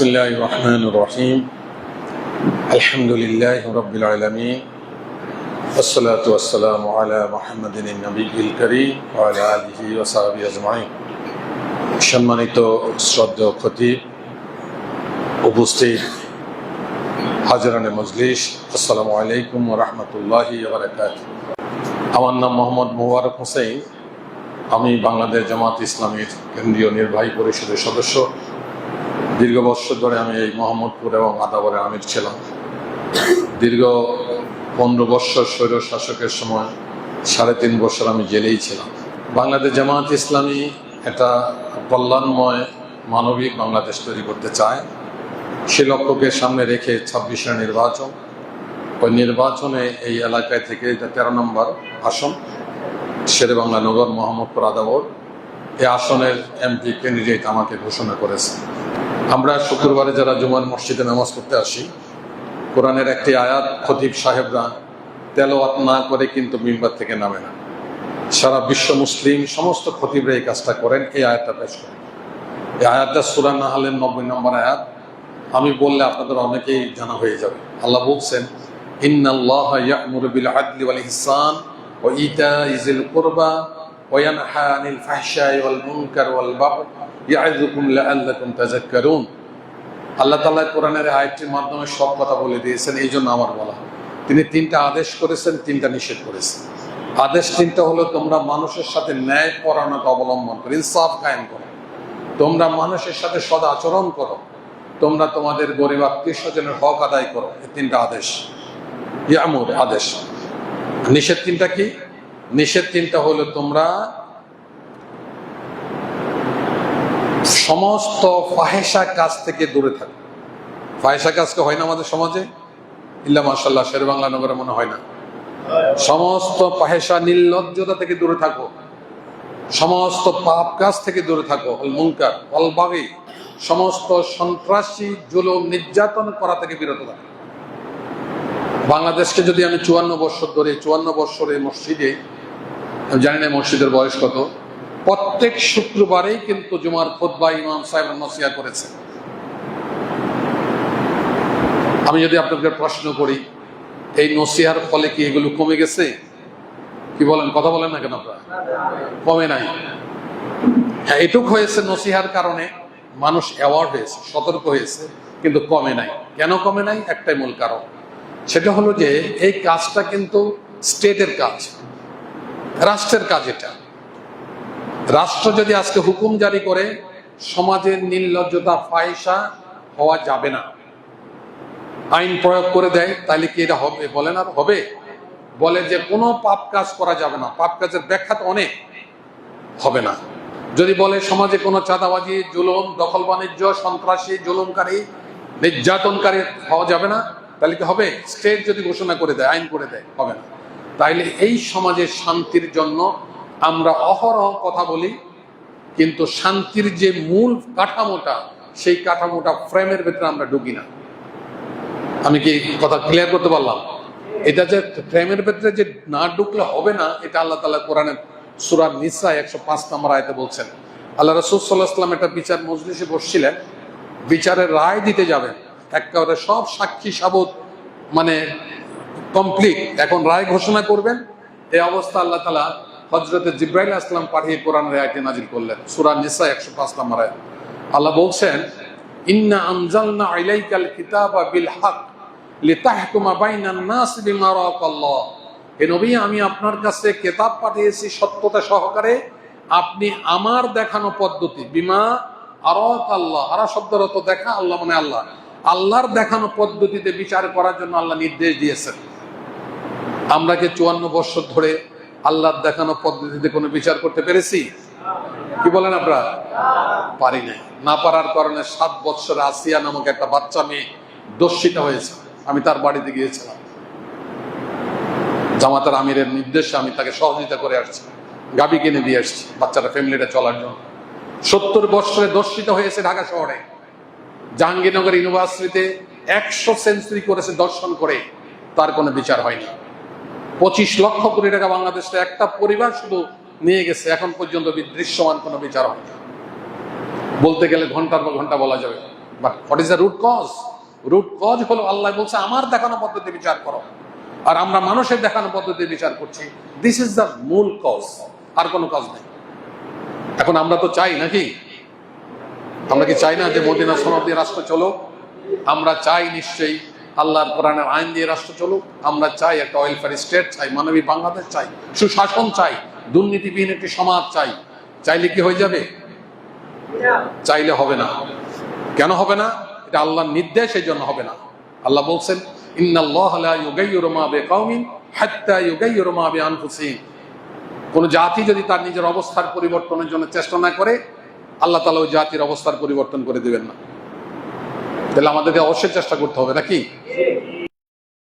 بسم الله الرحمن الرحيم الحمد لله رب العالمين والصلاة والسلام على محمد النبي الكريم وعلى آله وصحبه أجمعين সম্মানিত শ্রদ্ধেয় খতিব উপস্থিত হাজরানে মজলিস আসসালামু আলাইকুম রহমতুল্লাহি বারাকাত আমার নাম মোহাম্মদ মুবারক হোসেন আমি বাংলাদেশ জামাত ইসলামীর কেন্দ্রীয় নির্বাহী পরিষদের সদস্য দীর্ঘ বছর ধরে আমি এই মোহাম্মদপুর এবং আদাবরে আমির ছিলাম। দীর্ঘ পনেরো বৎসর স্বৈর শাসকের সময় সাড়ে তিন বছর আমি জেলেই ছিলাম। বাংলাদেশ জামাত ইসলামী একটা কল্যাণময় মানবিক বাংলাদেশ তৈরি করতে চায়। সে লক্ষ্যকে সামনে রেখে ছাব্বিশের নির্বাচন। ওই নির্বাচনে এই এলাকায় থেকে এটা তেরো নম্বর আসন শেরে বাংলা নগর, মোহাম্মদপুর আদাবর। এই আসনের এমপি ক্যান্ডিডেট আমাকে ঘোষণা করেছে। আমরা শুক্রবারে যারা জুমার মসজিদে নামাজ পড়তে আসি, কোরআনের একটি আয়াত খতিব সাহেবরা তেলাওয়াত না করে কিন্তু মিম্বার থেকে নামে না। সারা বিশ্ব মুসলিম, সমস্ত খতিবরা এই কাজটা করেন, এই আয়াতটা পেশ করেন। এই আয়াতটা সুরা না হলেন নব্বই নম্বর আয়াত। আমি বললে আপনাদের অনেকেই জানা হয়ে যাবে। আল্লাহ বলছেন, ইন্নাল্লাহ ইয়া'মুরু বিল আদলি ওয়াল ইহসান ওয়া ইতাইজিল কুরবা ফাহশাই ওয়াল মুনকার ওয়াল বাগয় ইয়া'যুকুম লাআল্লাকুম তাযাক্কারুন আল্লাহ তাআলা কোরআনের আয়াতটির মাধ্যমে সব কথা বলে দিয়েছেন, এই জন্য আমার বলা। তিনি তিনটা আদেশ করেছেন, তিনটা নিষেধ করেছেন। আদেশ তিনটা হলো, তোমরা মানুষের সাথে ন্যায় পরায়ণতা অবলম্বন করো, ইনসাফ কায়েম করো। তোমরা মানুষের সাথে সদ আচরণ করো। তোমরা তোমাদের গরিব আত্মীয় স্বজনের হক আদায় করো, এই তিনটা আদেশ। ইয়ামুর আদেশ। নিষেধ তিনটা কি? নিষেধ তিনটা হলো তোমরা সমস্ত ফাহেসা কাজ থেকে দূরে থাকো। ফাহেসা কাজকে হয় না আমাদের সমাজে? ইল্লা মাসাল্লাহ শের বাংলা নগরে মনে হয় না। সমস্ত ফাহেসা নির্লজ্জতা থেকে দূরে থাকো। সমস্ত পাপ কাজ থেকে দূরে থাকো। অল মুনকার অল বাগি, সমস্ত সন্ত্রাসী, জুলুম, নির্যাতন করা থেকে বিরত থাকো। বাংলাদেশকে যদি আমি চুয়ান্ন বছর ধরে, চুয়ান্ন বছরে মসজিদে জানি না মসজিদের বয়স কত। প্রত্যেক শুক্রবারেই কিন্তু জুমার খোদবা ইমাম সাহেব নসিয়া করেছে। আমি যদি আপনাকে প্রশ্ন করি, এই নসিহার ফলে কি এগুলো কমে গেছে? কি বলেন, কথা বলেন না কেন আপনারা? কমে নাই। হ্যাঁ এটুক হয়েছে নসিহার কারণে মানুষ অ্যাওয়ার্ড হয়েছে, সতর্ক হয়েছে, কিন্তু কমে নাই। কেন কমে নাই? একটাই মূল কারণ। সেটা হলো যে, এই কাজটা কিন্তু স্টেটের কাজ। রাষ্ট্রের কাজ এটা। রাষ্ট্র যদি আজকে হুকুম জারি করে, সমাজের নির্লজ্জতা ফায়সা হওয়া যাবে না। আইন প্রয়োগ করে দেয় তাহলে কি এটা হবে? বলেন আর হবে। বলে যে কোনো পাপ কাজ করা যাবে না। পাপ কাজের ব্যাখ্যা তো অনেক। হবে না। যদি বলে সমাজে কোনো চাঁদাবাজি, জুলুম, দখল বাণিজ্য, সন্ত্রাসী, জুলুমকারী, নির্যাতনকারী হওয়া যাবে না তাহলে কি হবে? স্টেট যদি ঘোষণা করে দেয়, আইন করে দেয়, হবে না। তাইলে এই সমাজের শান্তির জন্য আমরা অহরহ কথা বলি, কিন্তু শান্তির যে মূল কাঠামোটা, সেই কাঠামোটা ফ্রেমের ভেতরে আমরা ঢুকি না। আমি কি কথা ক্লিয়ার করতে পারলাম? এটা যে ফ্রেমের ভেতরে যে না ঢুকলে হবে না, এটা আল্লাহ তালা কোরআনের সুরার নিসা একশো পাঁচ নম্বর আয়তে বলছেন। আল্লাহ রসুল সাল্লাহাম একটা বিচার মজলিসে বসছিলেন, বিচারের রায় দিতে যাবেন। একেবারে সব সাক্ষী সাবত মানে কমপ্লিট এখন রায় ঘোষণা করবেন। এই অবস্থা আল্লাহ তালা হজরতে জিব্রাইল আসলাম পাঠিয়ে কোরআনের আয়কে নাজিল করলেন। সুরা নিসা একশো পাঁচ নম্বর আয় আল্লাহ বলছেন, ইন্না আনজালনা ইলাইকাল কিতাবা বিল হক লিতাহকুমা বাইনান নাস বিমা রাকাল্লাহ। হে নবী, আমি আপনার কাছে কিতাব পাঠিয়েছি সত্যতা সহকারে। আপনি আমার দেখানো পদ্ধতি, বিমা আরাক আল্লাহ আরা শব্দের অর্থ দেখা, আল্লাহ মানে আল্লাহ। আল্লাহর দেখানো পদ্ধতিতে বিচার করার জন্য আল্লাহ নির্দেশ দিয়েছেন। আমরা কি চুয়ান্ন বছর ধরে আল্লাহর দেখানো পদ্ধতিতে কোনো বিচার করতে পেরেছি? কি বলেন আপনারা? পারি নাই। না পারার কারণে সাত বছর আসিয়া নামক একটা বাচ্চা মেয়ে দর্শিত হয়েছে। আমি তার বাড়িতে গিয়েছিলাম। জামাতার আমিরের নির্দেশে আমি তাকে সহযোগিতা করে আসছি। গাবি কিনে দিয়ে আসছি বাচ্চাটা ফ্যামিলিটা চলার জন্য। সত্তর বছরে দর্শিত হয়েছে ঢাকা শহরে। জাহাঙ্গীরনগর ইউনিভার্সিটিতে একশো সেঞ্চুরি করেছে দর্শন করে। তার কোনো বিচার হয়নি। পঁচিশ লক্ষ কোটি টাকা বাংলাদেশে একটা পরিবার শুধু নিয়ে গেছে, এখন পর্যন্ত দৃশ্যমান কোনো বিচার হয়নি বলতে গেলে ঘণ্টার পর ঘণ্টা বলা যাবে। But what is the root cause root cause হলো আল্লাহ বলছে, আমার দেখানো পদ্ধতি বিচার করো। আর আমরা মানুষের দেখানো পদ্ধতি বিচার করছি। দিস ইজ দ্য মূল কজ আর কোনো কজ নেই। এখন আমরা তো চাই নাকি? আমরা কি চাই না যে মদিনা সনদ দিয়ে রাষ্ট্র চলুক? আমরা চাই নিশ্চয়ই আল্লাহর কোরআনের আইন দিয়ে রাষ্ট্র চলুক, আমরা চাই একটা ওয়েলফেয়ার স্টেট চাই মানবিক বাংলাদেশ, চাই সুশাসন, চাই দুর্নীতিবিহীন একটি সমাজ, চাই। চাইলে কি হয়ে যাবে? চাইলে হবে না। কেন হবে না? এটা আল্লাহর নির্দেশ এই জন্য হবে না। আল্লাহ বলছেন কোন জাতি যদি তার নিজের অবস্থার পরিবর্তনের জন্য চেষ্টা না করে, আল্লাহ তালা ওই জাতির অবস্থার পরিবর্তন করে দেবেন না। তাহলে আমাদেরকে অবশ্যই চেষ্টা করতে হবে নাকি?